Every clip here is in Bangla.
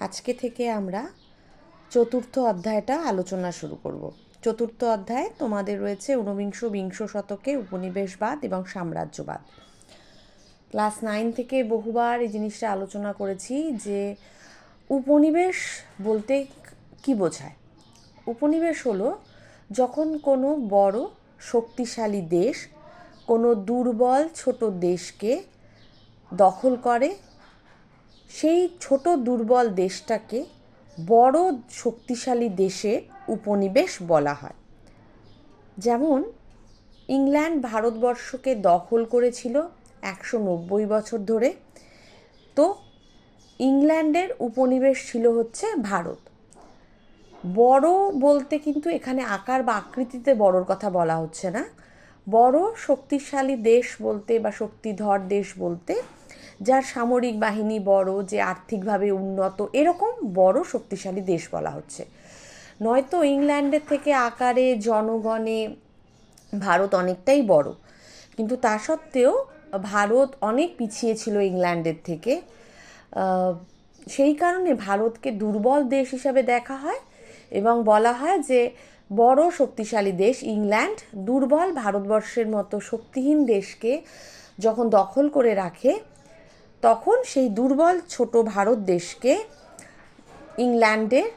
আজকে থেকে আমরা চতুর্থ অধ্যায়টা আলোচনা শুরু করব। চতুর্থ অধ্যায় তোমাদের রয়েছে ঊনবিংশ বিংশ শতকে উপনিবেশবাদ এবং সাম্রাজ্যবাদ। ক্লাস নাইন থেকে বহুবার এই জিনিসটা আলোচনা করেছি যে উপনিবেশ বলতে কি বোঝায়? উপনিবেশ হলো যখন কোনো বড় শক্তিশালী দেশ কোনো দুর্বল ছোট দেশকে দখল করে সেই ছোট দুর্বল দেশটাকে বড় শক্তিশালী দেশে উপনিবেশ বলা হয়। যেমন, ইংল্যান্ড ভারতবর্ষকে দখল করেছিল একশো নব্বই বছর ধরে। তো, ইংল্যান্ডের উপনিবেশ ছিল হচ্ছে ভারত। বড় বলতে কিন্তু এখানে আকার বা আকৃতিতে বড়র কথা বলা হচ্ছে না। বড় শক্তিশালী দেশ বলতে বা শক্তিধর দেশ বলতে যার সামরিক বাহিনী বড়, যে আর্থিকভাবে উন্নত, এরকম বড় শক্তিশালী দেশ বলা হচ্ছে। নয়তো ইংল্যান্ডের থেকে আকারে জনগণে ভারত অনেকটাই বড়। কিন্তু তা সত্ত্বেও ভারত অনেক পিছিয়ে ছিল ইংল্যান্ডের থেকে। সেই কারণে ভারতকে দুর্বল দেশ হিসাবে দেখা হয় এবং বলা হয় যে বড় শক্তিশালী দেশ ইংল্যান্ড দুর্বল ভারতবর্ষের মতো শক্তিহীন দেশকে যখন দখল করে রাখে তখন সেই দুর্বল ছোট ভারত দেশকে ইংল্যান্ডের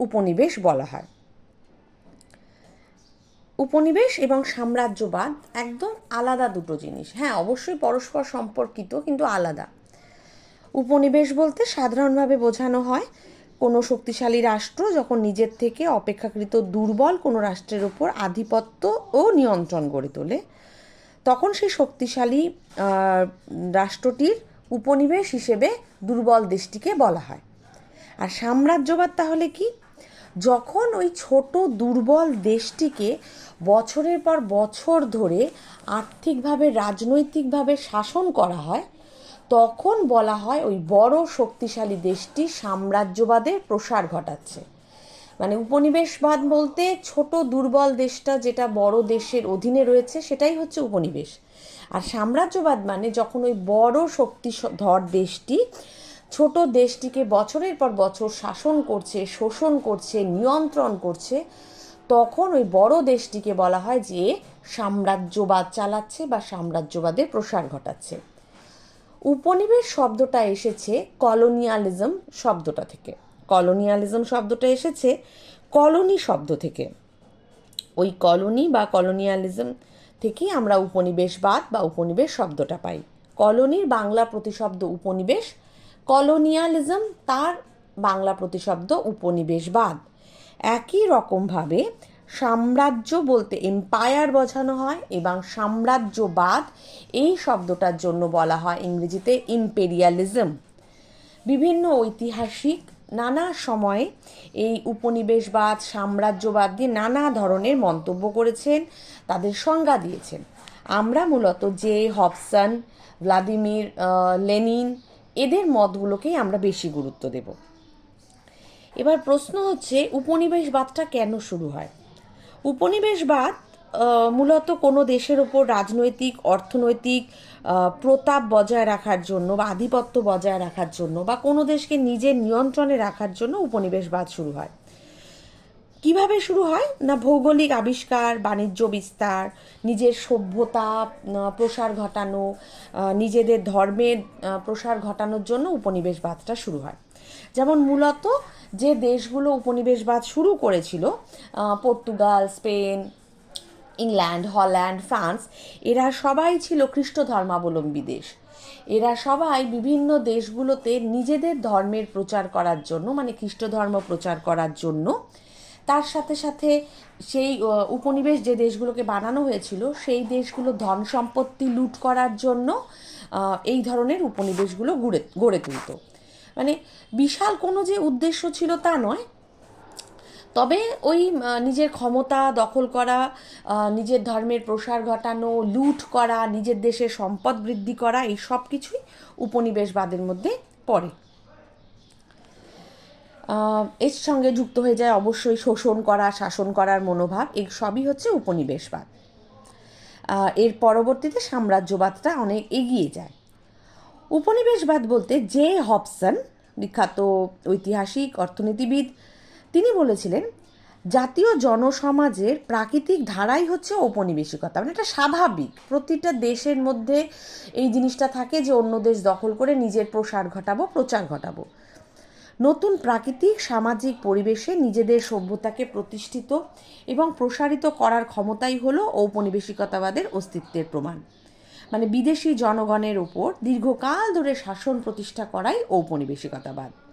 উপনিবেশ বলা হয়। উপনিবেশ এবং সাম্রাজ্যবাদ একদম আলাদা দুটো জিনিস। হ্যাঁ অবশ্যই পরস্পর সম্পর্কিত, কিন্তু আলাদা। উপনিবেশ বলতে সাধারণভাবে বোঝানো হয় কোনো শক্তিশালী রাষ্ট্র যখন নিজের থেকে অপেক্ষাকৃত দুর্বল কোনো রাষ্ট্রের ওপর আধিপত্য ও নিয়ন্ত্রণ গড়ে তোলে, তখন সেই শক্তিশালী রাষ্ট্রটির উপনিবেশ হিসেবে দুর্বল দেশটিকে বলা হয়। আর সাম্রাজ্যবাদ তাহলে কি? যখন ওই ছোট দুর্বল দেশটিকে বছরের পর বছর ধরে আর্থিকভাবে, রাজনৈতিকভাবে শাসন করা হয়, তখন বলা হয় ওই বড় শক্তিশালী দেশটি সাম্রাজ্যবাদের প্রসার ঘটাচ্ছে। মানে উপনিবেশবাদ বলতে ছোট দুর্বল দেশটা যেটা বড় দেশের অধীনে রয়েছে, সেটাই হচ্ছে উপনিবেশ। আর সাম্রাজ্যবাদ মানে যখন ওই বড় শক্তি ধর দেশটি, ছোট দেশটিকে বছরের পর বছর শাসন করছে, শোষণ করছে, নিয়ন্ত্রণ করছে, তখন ওই বড় দেশটিকে বলা হয় যে সাম্রাজ্যবাদ চালাচ্ছে বা সাম্রাজ্যবাদের প্রসার ঘটাচ্ছে। উপনিবেশ শব্দটা এসেছে কলোনিয়ালিজম শব্দটা থেকে। কলোনিয়ালিজম শব্দটা এসেছে কলোনি শব্দ থেকে। ওই কলোনি বা কলোনিয়ালিজম থেকেই আমরা উপনিবেশবাদ বা উপনিবেশ শব্দটা পাই। কলোনির বাংলা প্রতিশব্দ উপনিবেশ, কলোনিয়ালিজম তার বাংলা প্রতিশব্দ উপনিবেশবাদ। একই রকমভাবে সাম্রাজ্য বলতে এম্পায়ার বোঝানো হয় এবং সাম্রাজ্যবাদ এই শব্দটার জন্য বলা হয় ইংরেজিতে ইম্পেরিয়ালিজম বিভিন্ন ঐতিহাসিক নানা সময়ে এই উপনিবেশবাদ, সাম্রাজ্যবাদ দিয়ে নানা ধরনের মন্তব্য করেছেন, তাদের সংজ্ঞা দিয়েছেন। আমরা মূলত যে, হবসন, ভ্লাদিমির লেনিন এদের মতগুলোকেই আমরা বেশি গুরুত্ব দেব। এবার প্রশ্ন হচ্ছে, উপনিবেশবাদটা কেন শুরু হয়? উপনিবেশবাদ মূলত কোনো দেশের ওপর রাজনৈতিক, অর্থনৈতিক প্রতাপ বজায় রাখার জন্য বা আধিপত্য বজায় রাখার জন্য বা কোনো দেশকে নিজের নিয়ন্ত্রণে রাখার জন্য উপনিবেশবাদ শুরু হয়। কীভাবে শুরু হয়? না, ভৌগোলিক আবিষ্কার, বাণিজ্য বিস্তার, নিজের সভ্যতা প্রসার ঘটানো নিজেদের ধর্মের প্রসার ঘটানোর জন্য উপনিবেশবাদটা শুরু হয়। যেমন মূলত যে দেশগুলো উপনিবেশবাদ শুরু করেছিল Portugal, Spain England, Holland, France, এরা সবাই ছিল খ্রিস্ট ধর্মাবলম্বী দেশ। এরা সবাই বিভিন্ন দেশগুলোতে নিজেদের ধর্মের প্রচার করার জন্য মানে খ্রিস্ট ধর্ম প্রচার করার জন্য, তার সাথে সাথে সেই উপনিবেশ যে দেশগুলোকে বানানো হয়েছিল, সেই দেশগুলো ধন সম্পত্তি লুট করার জন্য এই ধরনের উপনিবেশগুলো গড়ে গড়ে তুলত। মানে বিশাল কোনো যে উদ্দেশ্য ছিল তা নয় তবে ওই নিজের ক্ষমতা দখল করা নিজের ধর্মের প্রসার ঘটানো, লুট করা, নিজের দেশের সম্পদ বৃদ্ধি করা, এই সব কিছুই উপনিবেশবাদের মধ্যে পড়ে। এর সঙ্গে যুক্ত হয়ে যায় অবশ্যই শোষণ করা, শাসন করার মনোভাব এই সবই হচ্ছে উপনিবেশবাদ। এর পরবর্তীতে সাম্রাজ্যবাদটা অনেক এগিয়ে যায়। উপনিবেশবাদ বলতে জে হবসন, বিখ্যাত ঐতিহাসিক অর্থনীতিবিদ তিনি বলেছিলেন, জাতীয় জনসমাজের প্রাকৃতিক ধারাই হচ্ছে ঔপনিবেশিকতা। মানে এটা স্বাভাবিক। প্রতিটা দেশের মধ্যে এই জিনিসটা থাকে যে অন্য দেশ দখল করে নিজের প্রসার ঘটাবো, প্রচার ঘটাবো। নতুন প্রাকৃতিক, সামাজিক পরিবেশে নিজেদের সভ্যতাকে প্রতিষ্ঠিত এবং প্রসারিত করার ক্ষমতাই হলো ঔপনিবেশিকতাবাদের অস্তিত্বের প্রমাণ। মানে বিদেশি জনগণের ওপর দীর্ঘকাল ধরে শাসন প্রতিষ্ঠা করাই ঔপনিবেশিকতাবাদ।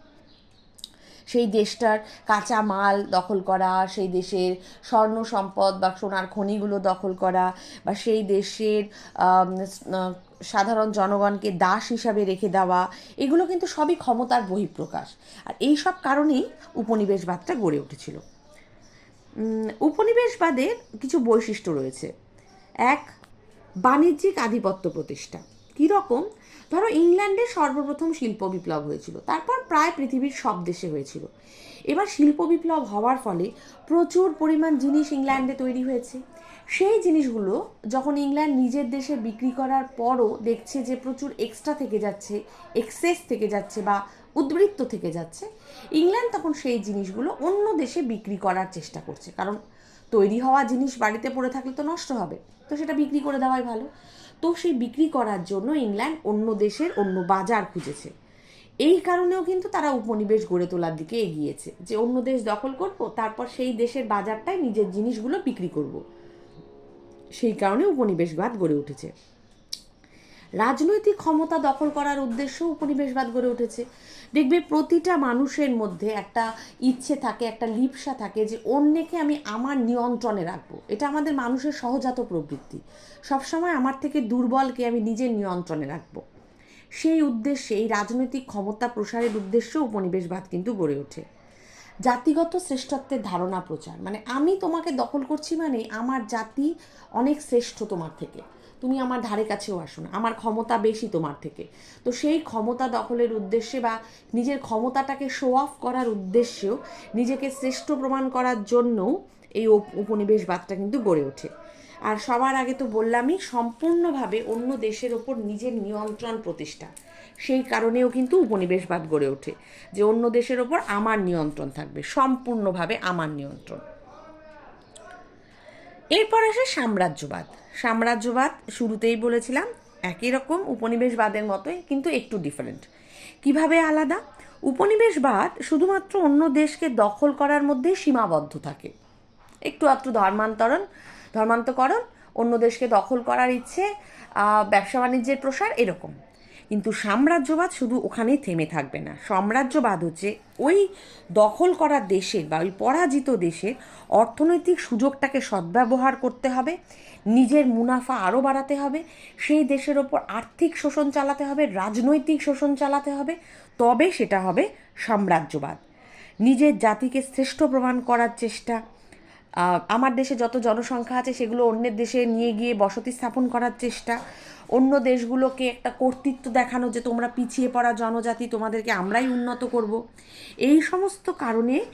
সেই দেশটার কাঁচা মাল দখল করা, সেই দেশের স্বর্ণ সম্পদ বা সোনার খনিগুলো দখল করা বা সেই দেশের সাধারণ জনগণকে দাস হিসাবে রেখে দেওয়া, এগুলো কিন্তু সবই ক্ষমতার বহিঃপ্রকাশ। আর এই সব কারণেই উপনিবেশবাদটা গড়ে উঠেছিল। উপনিবেশবাদের কিছু বৈশিষ্ট্য রয়েছে। এক, বাণিজ্যিক আধিপত্য প্রতিষ্ঠা। কীরকম ধরো ইংল্যান্ডে সর্বপ্রথম শিল্প বিপ্লব হয়েছিল, তারপর প্রায় পৃথিবীর সব দেশে হয়েছিল। এবার শিল্প বিপ্লব হওয়ার ফলে প্রচুর পরিমাণ জিনিস ইংল্যান্ডে তৈরি হয়েছে। সেই জিনিসগুলো যখন ইংল্যান্ড নিজের দেশে বিক্রি করার পরও দেখছে যে প্রচুর এক্সট্রা থেকে যাচ্ছে এক্সেস থেকে যাচ্ছে বা উদ্বৃত্ত থেকে যাচ্ছে, ইংল্যান্ড তখন সেই জিনিসগুলো অন্য দেশে বিক্রি করার চেষ্টা করছে। কারণ তৈরি হওয়া জিনিস বাড়িতে পড়ে থাকলে তো নষ্ট হবে, তো সেটা বিক্রি করে দেওয়াই ভালো। তো সেই বিক্রি করার জন্য ইংল্যান্ড অন্য দেশের অন্য বাজার খুঁজেছে। এই কারণেও কিন্তু তারা উপনিবেশ গড়ে তোলার দিকে এগিয়েছে যে অন্য দেশ দখল করব, তারপর সেই দেশের বাজারটায় নিজের জিনিসগুলো বিক্রি করব। সেই কারণে উপনিবেশবাদ গড়ে উঠেছে। রাজনৈতিক ক্ষমতা দখল করার উদ্দেশ্য উপনিবেশবাদ গড়ে উঠেছে। দেখবে প্রতিটা মানুষের মধ্যে একটা ইচ্ছে থাকে, একটা লিপসা থাকে যে অন্যকে আমি আমার নিয়ন্ত্রণে রাখব। এটা আমাদের মানুষের সহজাত প্রবৃত্তি। সবসময় আমার থেকে দুর্বলকে আমি নিজের নিয়ন্ত্রণে রাখব। সেই উদ্দেশ্যে, এই রাজনৈতিক ক্ষমতা প্রসারের উদ্দেশ্যে উপনিবেশবাদ কিন্তু গড়ে ওঠে। জাতিগত শ্রেষ্ঠত্বের ধারণা প্রচার। মানে আমি তোমাকে দখল করছি মানে আমার জাতি অনেক শ্রেষ্ঠ তোমার থেকে। তুমি আমার ধারে কাছেও আসো না। আমার ক্ষমতা বেশি তোমার থেকে। তো সেই ক্ষমতা দখলের উদ্দেশ্যে বা নিজের ক্ষমতাটাকে শো অফ করার উদ্দেশ্যেও নিজেকে শ্রেষ্ঠ প্রমাণ করার জন্যও এই উপনিবেশবাদটা কিন্তু গড়ে ওঠে। আর সবার আগে তো বললামই, সম্পূর্ণভাবে অন্য দেশের ওপর নিজের নিয়ন্ত্রণ প্রতিষ্ঠা, সেই কারণেও কিন্তু উপনিবেশবাদ গড়ে ওঠে যে অন্য দেশের ওপর আমার নিয়ন্ত্রণ থাকবে, সম্পূর্ণভাবে আমার নিয়ন্ত্রণ। এরপর আসে সাম্রাজ্যবাদ। সাম্রাজ্যবাদ শুরুতেই বলেছিলাম একই রকম উপনিবেশবাদের মতোই, কিন্তু একটু ডিফারেন্ট কীভাবে আলাদা? উপনিবেশবাদ শুধুমাত্র অন্য দেশকে দখল করার মধ্যে সীমাবদ্ধ থাকে। একটু আধটু ধর্মান্তরণ, ধর্মান্তকরণ, অন্য দেশকে দখল করার ইচ্ছে ব্যবসা বাণিজ্যের প্রসার এরকম। কিন্তু সাম্রাজ্যবাদ শুধু ওখানেই থেমে থাকবে না। সাম্রাজ্যবাদ হচ্ছে ওই দখল করা দেশের বা ওই পরাজিত দেশের অর্থনৈতিক সুযোগটাকে সদ্ব্যবহার করতে হবে, নিজের মুনাফা আরও বাড়াতে হবে, সেই দেশের ওপর আর্থিক শোষণ চালাতে হবে, রাজনৈতিক শোষণ চালাতে হবে, তবে সেটা হবে সাম্রাজ্যবাদ। নিজের জাতিকে শ্রেষ্ঠ প্রমাণ করার চেষ্টা আমার দেশে যত জনসংখ্যা আছে, সেগুলো অন্যের দেশে নিয়ে গিয়ে বসতি স্থাপন করার চেষ্টা। অন্য দেশগুলোকে একটা কর্তৃত্ব দেখানো যে তোমরা পিছিয়ে পড়া জনজাতি, তোমাদেরকে আমরাই উন্নত করব। এই সমস্ত কারণে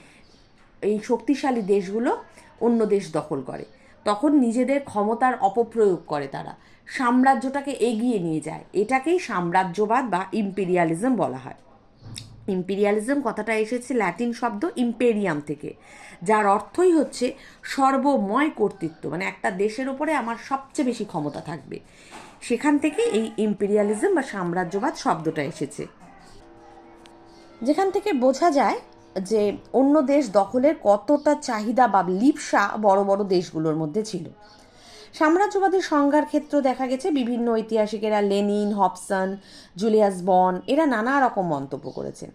এই শক্তিশালী দেশগুলো অন্য দেশ দখল করে। তখন নিজেদের ক্ষমতার অপপ্রয়োগ করে তারা। সাম্রাজ্যটাকে এগিয়ে নিয়ে যায়। এটাকেই সাম্রাজ্যবাদ বা ইম্পেরিয়ালিজম বলা হয়। ইম্পেরিয়ালিজম কথাটা এসেছে ল্যাটিন শব্দ ইম্পেরিয়াম থেকে, যার অর্থই হচ্ছে সর্বময় কর্তৃত্ব মানে একটা দেশের ওপরে আমার সবচেয়ে বেশি ক্ষমতা থাকবে। সেখান থেকে এই ইম্পেরিয়ালিজম বা সাম্রাজ্যবাদ শব্দটা এসেছে। যেখান থেকে বোঝা যায় যে অন্য দেশ দখলের কতটা চাহিদা বা লিপসা বড় বড় দেশগুলোর মধ্যে ছিল। সাম্রাজ্যবাদের সংজ্ঞার ক্ষেত্র দেখা গেছে বিভিন্ন ঐতিহাসিকেরা লেনিন, হবসন, জুলিয়াস বন এরা নানা রকম মন্তব্য করেছেন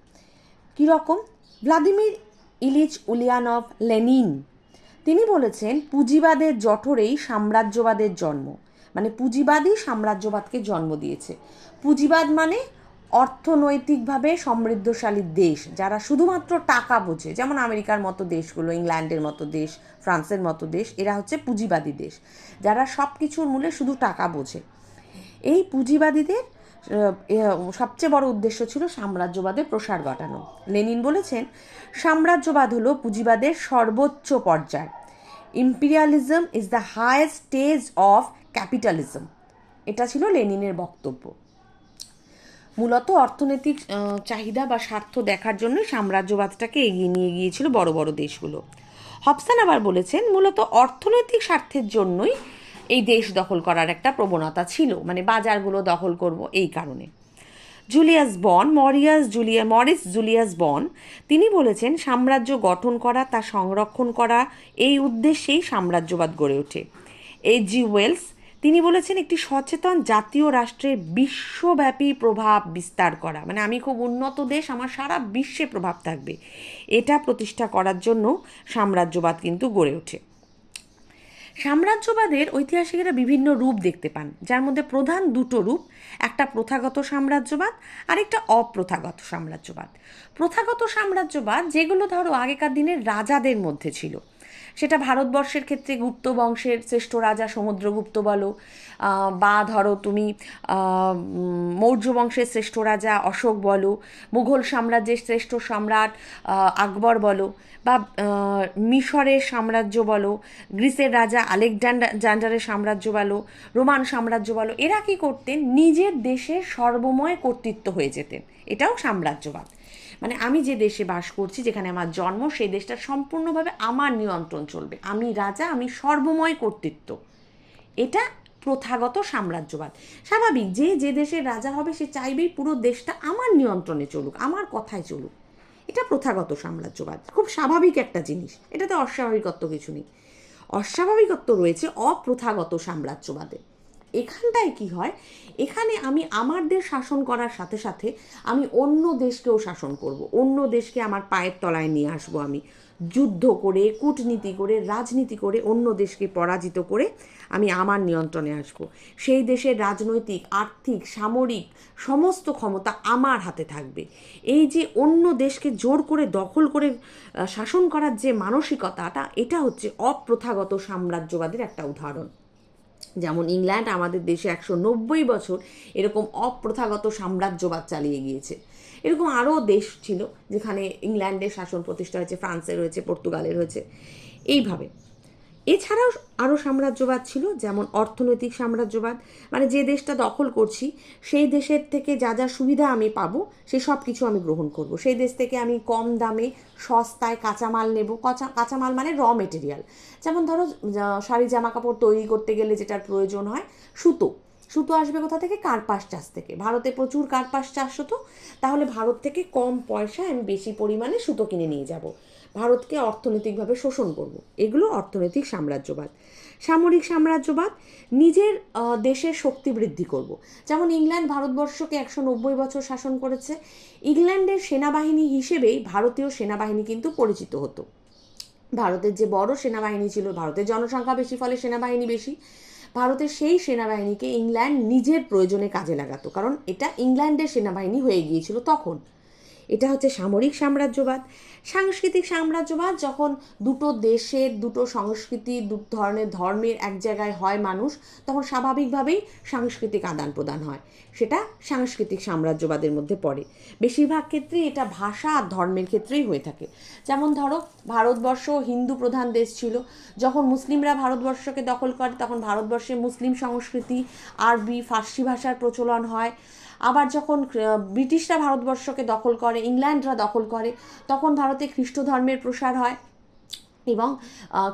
কীরকম ভ্লাদিমির ইলিচ উলিয়ানভ লেনিন। তিনি বলেছেন, পুঁজিবাদের জঠরেই সাম্রাজ্যবাদের জন্ম মানে পুঁজিবাদই সাম্রাজ্যবাদকে জন্ম দিয়েছে। পুঁজিবাদ মানে অর্থনৈতিকভাবে সমৃদ্ধশালী দেশ, যারা শুধুমাত্র টাকা বোঝে, যেমন আমেরিকার মতো দেশগুলো, ইংল্যান্ডের মতো দেশ, ফ্রান্সের মতো দেশ, এরা হচ্ছে পুঁজিবাদী দেশ, যারা সব কিছুর মূলে শুধু টাকা বোঝে। এই পুঁজিবাদীদের সবচেয়ে বড় উদ্দেশ্য ছিল সাম্রাজ্যবাদের প্রসার ঘটানো। লেনিন বলেছেন, সাম্রাজ্যবাদ হলো পুঁজিবাদের সর্বোচ্চ পর্যায়। Imperialism is the highest stage of capitalism এটা ছিল লেনিনের বক্তব্য। মূলত অর্থনৈতিক চাহিদা বা স্বার্থ দেখার জন্যই সাম্রাজ্যবাদটাকে এগিয়ে নিয়ে গিয়েছিল বড় বড় দেশগুলো। হবসান আবার বলেছেন, মূলত অর্থনৈতিক স্বার্থের জন্যই এই দেশ দখল করার একটা প্রবণতা ছিল মানে বাজারগুলো দখল করব এই কারণে। জুলিয়াস বন, মরিয়াস জুলিয়া, মরিস জুলিয়াস বন, তিনি বলেছেন, সাম্রাজ্য গঠন করা, তা সংরক্ষণ করা, এই উদ্দেশ্যেই সাম্রাজ্যবাদ গড়ে ওঠে। এই জি ওয়েলস তিনি বলেছেন, একটি সচেতন জাতীয় রাষ্ট্রের বিশ্বব্যাপী প্রভাব বিস্তার করা। মানে আমি খুব উন্নত দেশ, আমার সারা বিশ্বে প্রভাব থাকবে। এটা প্রতিষ্ঠা করার জন্য সাম্রাজ্যবাদ কিন্তু গড়ে ওঠে। সাম্রাজ্যবাদের ঐতিহাসিকেরা বিভিন্ন রূপ দেখতে পান, যার মধ্যে প্রধান দুটো রূপ, একটা প্রথাগত সাম্রাজ্যবাদ আর একটা অপ্রথাগত সাম্রাজ্যবাদ। প্রথাগত সাম্রাজ্যবাদ, যেগুলো ধরো আগেকার দিনের রাজাদের মধ্যে ছিল সেটা ভারতবর্ষের ক্ষেত্রে গুপ্ত বংশের শ্রেষ্ঠ রাজা সমুদ্রগুপ্ত বলো বা ধরো তুমি মৌর্য বংশের শ্রেষ্ঠ রাজা অশোক বলো, মুঘল সাম্রাজ্যের শ্রেষ্ঠ সম্রাট আকবর বলো, বা মিশরের সাম্রাজ্য বলো, গ্রিসের রাজা আলেকজান্ডারের সাম্রাজ্য বলো, রোমান সাম্রাজ্য বলো, এরা কি করতেন? নিজের দেশের সর্বময় কর্তৃত্ব হয়ে যেতেন। এটাও সাম্রাজ্যবাদ। মানে আমি যে দেশে বাস করছি, যেখানে আমার জন্ম, সেই দেশটা সম্পূর্ণভাবে আমার নিয়ন্ত্রণ চলবে। আমি রাজা, আমি সর্বময় কর্তৃত্ব। এটা প্রথাগত সাম্রাজ্যবাদ। স্বাভাবিক, যে যে দেশের রাজা হবে, সে চাইবেই পুরো দেশটা আমার নিয়ন্ত্রণে চলুক, আমার কথায় চলুক। এটা প্রথাগত সাম্রাজ্যবাদ। খুব স্বাভাবিক একটা জিনিস। এটাতে অস্বাভাবিকত্ব কিছু নেই। অস্বাভাবিকত্ব রয়েছে অপ্রথাগত সাম্রাজ্যবাদে। এখানটায় কি হয়? এখানে আমি আমার দেশ শাসন করার সাথে সাথে আমি অন্য দেশকেও শাসন করব। অন্য দেশকে আমার পায়ের তলায় নিয়ে আসব আমি। যুদ্ধ করে, কূটনীতি করে, রাজনীতি করে, অন্য দেশকে পরাজিত করে আমি আমার নিয়ন্ত্রণে আসব। সেই দেশের রাজনৈতিক, আর্থিক, সামরিক সমস্ত ক্ষমতা আমার হাতে থাকবে। এই যে অন্য দেশকে জোর করে, দখল করে শাসন করার যে মানসিকতাটা, এটা হচ্ছে অপ্রথাগত সাম্রাজ্যবাদের একটা উদাহরণ। যেমন ইংল্যান্ড আমাদের দেশে একশো নব্বই বছর এরকম অপ্রথাগত সাম্রাজ্যবাদ চালিয়ে গিয়েছে। এরকম আরও দেশ ছিল যেখানে ইংল্যান্ডের শাসন প্রতিষ্ঠা হয়েছে ফ্রান্সের হয়েছে পর্তুগালের হয়েছে এইভাবে এছাড়াও আরও সাম্রাজ্যবাদ ছিল, যেমন অর্থনৈতিক সাম্রাজ্যবাদ। মানে যে দেশটা দখল করছি, সেই দেশের থেকে যা যা সুবিধা আমি পাবো সেই সব কিছু আমি গ্রহণ করব। সেই দেশ থেকে আমি কম দামে সস্তায় কাঁচামাল নেব। কাঁচা, কাঁচামাল মানে র মেটেরিয়াল যেমন ধরো শাড়ি জামা কাপড় তৈরি করতে গেলে যেটার প্রয়োজন হয়, সুতো। সুতো আসবে কোথা থেকে? কার্পাস চাষ থেকে। ভারতে প্রচুর কার্পাস চাষ হতো, তাহলে ভারত থেকে কম পয়সায় আমি বেশি পরিমাণে সুতো কিনে নিয়ে যাব। ভারতকে অর্থনৈতিকভাবে শোষণ করব। এগুলো অর্থনৈতিক সাম্রাজ্যবাদ। সামরিক সাম্রাজ্যবাদ নিজের দেশের শক্তি বৃদ্ধি করব। যেমন ইংল্যান্ড ভারতবর্ষকে একশো নব্বই বছর শাসন করেছে। ইংল্যান্ডের সেনাবাহিনী হিসেবেই ভারতীয় সেনাবাহিনী কিন্তু পরিচিত হতো। ভারতের যে বড় সেনাবাহিনী ছিল, ভারতের জনসংখ্যা বেশি, ফলে সেনাবাহিনী বেশি। ভারতের সেই সেনাবাহিনীকে ইংল্যান্ড নিজের প্রয়োজনে কাজে লাগাতো। কারণ এটা ইংল্যান্ডের সেনাবাহিনী হয়ে গিয়েছিল তখন। এটা হচ্ছে সামরিক সাম্রাজ্যবাদ। সাংস্কৃতিক সাম্রাজ্যবাদ যখন দুটো দেশের, দুটো সংস্কৃতি, দু ধরনের ধর্মের এক জায়গায় হয় মানুষ, তখন স্বাভাবিকভাবেই সাংস্কৃতিক আদান প্রদান হয়। সেটা সাংস্কৃতিক সাম্রাজ্যবাদের মধ্যে পড়ে। বেশিরভাগ ক্ষেত্রেই এটা ভাষা আর ধর্মের ক্ষেত্রেই হয়ে থাকে। যেমন ধরো, ভারতবর্ষ হিন্দু প্রধান দেশ ছিল। যখন মুসলিমরা ভারতবর্ষকে দখল করে, তখন ভারতবর্ষে মুসলিম সংস্কৃতি, আরবি, ফার্সি ভাষার প্রচলন হয়। আবার যখন ব্রিটিশরা ভারতবর্ষকে দখল করে, ইংল্যান্ডরা দখল করে, তখন ভারতে খ্রিস্ট ধর্মের প্রসার হয় এবং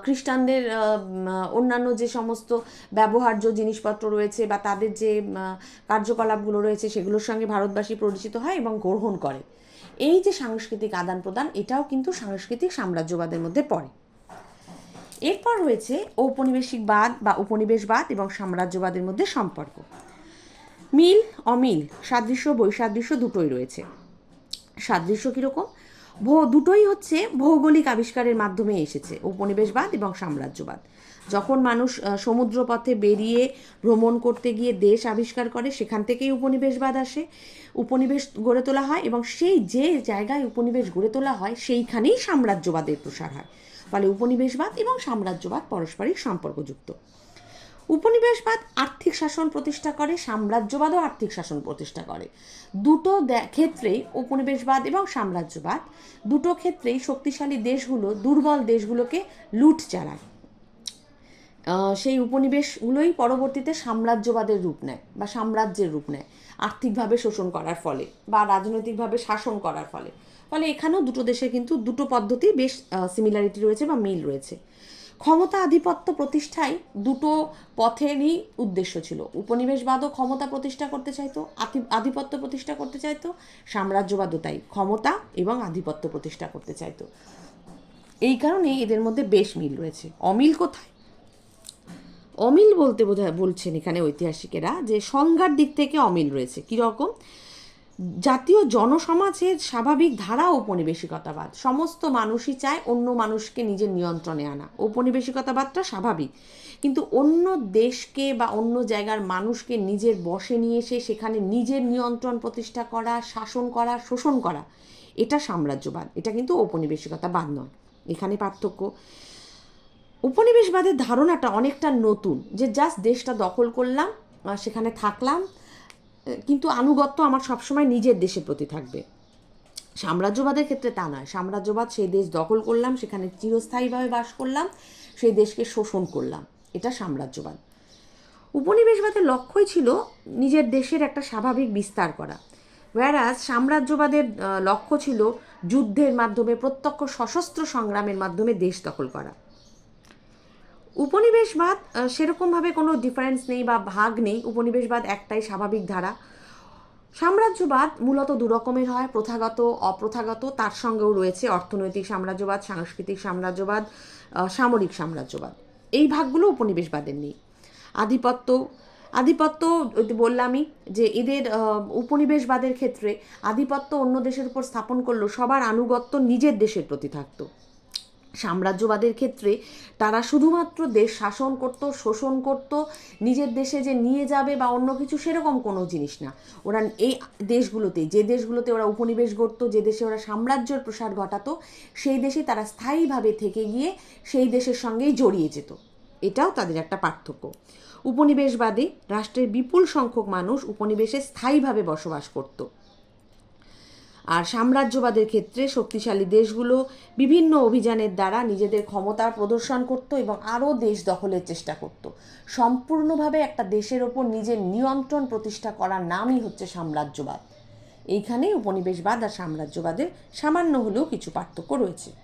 খ্রিস্টানদের অন্যান্য যে সমস্ত ব্যবহার্য জিনিসপত্র রয়েছে বা তাদের যে কার্যকলাপগুলো রয়েছে সেগুলোর সঙ্গে ভারতবাসী পরিচিত হয় এবং গ্রহণ করে। এই যে সাংস্কৃতিক আদান প্রদান, এটাও কিন্তু সাংস্কৃতিক সাম্রাজ্যবাদের মধ্যে পড়ে। এরপর রয়েছে ঔপনিবেশিকবাদ বা উপনিবেশবাদ এবং সাম্রাজ্যবাদের মধ্যে সম্পর্ক। মিল, অমিল, সাদৃশ্য, বৈসাদৃশ্য দুটোই রয়েছে। সাদৃশ্য কীরকম? দুটোই হচ্ছে ভৌগোলিক আবিষ্কারের মাধ্যমে এসেছে, উপনিবেশবাদ এবং সাম্রাজ্যবাদ। যখন মানুষ সমুদ্রপথে বেরিয়ে ভ্রমণ করতে গিয়ে দেশ আবিষ্কার করে, সেখান থেকেই উপনিবেশবাদ আসে, উপনিবেশ গড়ে তোলা হয় এবং সেই যে জায়গায় উপনিবেশ গড়ে তোলা হয়, সেইখানেই সাম্রাজ্যবাদের প্রসার হয়। ফলে উপনিবেশবাদ এবং সাম্রাজ্যবাদ পারস্পরিক সম্পর্কযুক্ত। উপনিবেশবাদ আর্থিক শাসন প্রতিষ্ঠা করে, সাম্রাজ্যবাদও আর্থিক শাসন প্রতিষ্ঠা করে। দুটো ক্ষেত্রেই উপনিবেশবাদ এবং সাম্রাজ্যবাদ, দুটো ক্ষেত্রেই শক্তিশালী দেশগুলো, দুর্বল দেশগুলোকে লুট চালায়। সেই উপনিবেশগুলোই পরবর্তীতে সাম্রাজ্যবাদের রূপ নেয় বা সাম্রাজ্যের রূপ নেয়, আর্থিকভাবে শোষণ করার ফলে বা রাজনৈতিকভাবে শাসন করার ফলে। ফলে এখানেও দুটো দেশের কিন্তু দুটো পদ্ধতি বেশ সিমিলারিটি রয়েছে বা মিল রয়েছে। ক্ষমতা আধিপত্য প্রতিষ্ঠায় দুটো পথেরই উদ্দেশ্য ছিল। উপনিবেশবাদও ক্ষমতা প্রতিষ্ঠা করতে চাইতো আধিপত্য প্রতিষ্ঠা করতে চাইতো, সাম্রাজ্যবাদও তাই ক্ষমতা এবং আধিপত্য প্রতিষ্ঠা করতে চাইতো। এই কারণে এদের মধ্যে বেশ মিল রয়েছে। অমিল কোথায়? অমিল বলতে বোঝা বলছেন এখানে ঐতিহাসিকেরা যে সংজ্ঞার দিক থেকে অমিল রয়েছে। কীরকম? জাতীয় জনসমাজের স্বাভাবিক ধারা ঔপনিবেশিকতাবাদ। সমস্ত মানুষই চায় অন্য মানুষকে নিজের নিয়ন্ত্রণে আনা। ঔপনিবেশিকতাবাদটা স্বাভাবিক। কিন্তু অন্য দেশকে বা অন্য জায়গার মানুষকে নিজের বসে নিয়ে এসে সেখানে নিজের নিয়ন্ত্রণ প্রতিষ্ঠা করা, শাসন করা, শোষণ করা, এটা সাম্রাজ্যবাদ। এটা কিন্তু ঔপনিবেশিকতাবাদ নয়। এখানে পার্থক্য। উপনিবেশবাদের ধারণাটা অনেকটা নতুন যে, জাস্ট দেশটা দখল করলাম সেখানে থাকলাম কিন্তু আনুগত্য আমার সবসময় নিজের দেশের প্রতি থাকবে। সাম্রাজ্যবাদের ক্ষেত্রে তা নয়। সাম্রাজ্যবাদ সেই দেশ দখল করলাম, সেখানে চিরস্থায়ীভাবে বাস করলাম সেই দেশকে শোষণ করলাম। এটা সাম্রাজ্যবাদ। উপনিবেশবাদের লক্ষ্যই ছিল নিজের দেশের একটা স্বাভাবিক বিস্তার করা। ওয়ারাজ সাম্রাজ্যবাদের লক্ষ্য ছিল যুদ্ধের মাধ্যমে, প্রত্যক্ষ সশস্ত্র সংগ্রামের মাধ্যমে দেশ দখল করা। উপনিবেশবাদ সেরকমভাবে কোনো ডিফারেন্স নেই বা ভাগ নেই। উপনিবেশবাদ একটাই স্বাভাবিক ধারা। সাম্রাজ্যবাদ মূলত দু রকমের হয়, প্রথাগত, অপ্রথাগত। তার সঙ্গেও রয়েছে অর্থনৈতিক সাম্রাজ্যবাদ, সাংস্কৃতিক সাম্রাজ্যবাদ সামরিক সাম্রাজ্যবাদ। এই ভাগগুলো উপনিবেশবাদের নেই। আধিপত্য আধিপত্য বললামই যে এদের উপনিবেশবাদের ক্ষেত্রে আধিপত্য অন্য দেশের উপর স্থাপন করলেও সবার আনুগত্য নিজের দেশের প্রতি থাকতো। সাম্রাজ্যবাদের ক্ষেত্রে তারা শুধুমাত্র দেশ শাসন করত, শোষণ করত, নিজের দেশে যে নিয়ে যাবে বা অন্য কিছু সেরকম কোনো জিনিস না। ওরা এই দেশগুলোতে, যে দেশগুলোতে ওরা উপনিবেশ গড়ত, যে দেশে ওরা সাম্রাজ্যের প্রসার ঘটাতো, সেই দেশে তারা স্থায়ীভাবে থেকে গিয়ে সেই দেশের সঙ্গেই জড়িয়ে যেত। এটাও তাদের একটা পার্থক্য। উপনিবেশবাদে রাষ্ট্রের বিপুল সংখ্যক মানুষ উপনিবেশে স্থায়ীভাবে বসবাস করতো। আর সাম্রাজ্যবাদের ক্ষেত্রে শক্তিশালী দেশগুলো বিভিন্ন অভিযানের দ্বারা নিজেদের ক্ষমতার প্রদর্শন করত এবং আরও দেশ দখলের চেষ্টা করত। সম্পূর্ণভাবে একটা দেশের ওপর নিজের নিয়ন্ত্রণ প্রতিষ্ঠা করার নামই হচ্ছে সাম্রাজ্যবাদ। এইখানে উপনিবেশবাদ আর সাম্রাজ্যবাদের সামান্য হলেও কিছু পার্থক্য রয়েছে।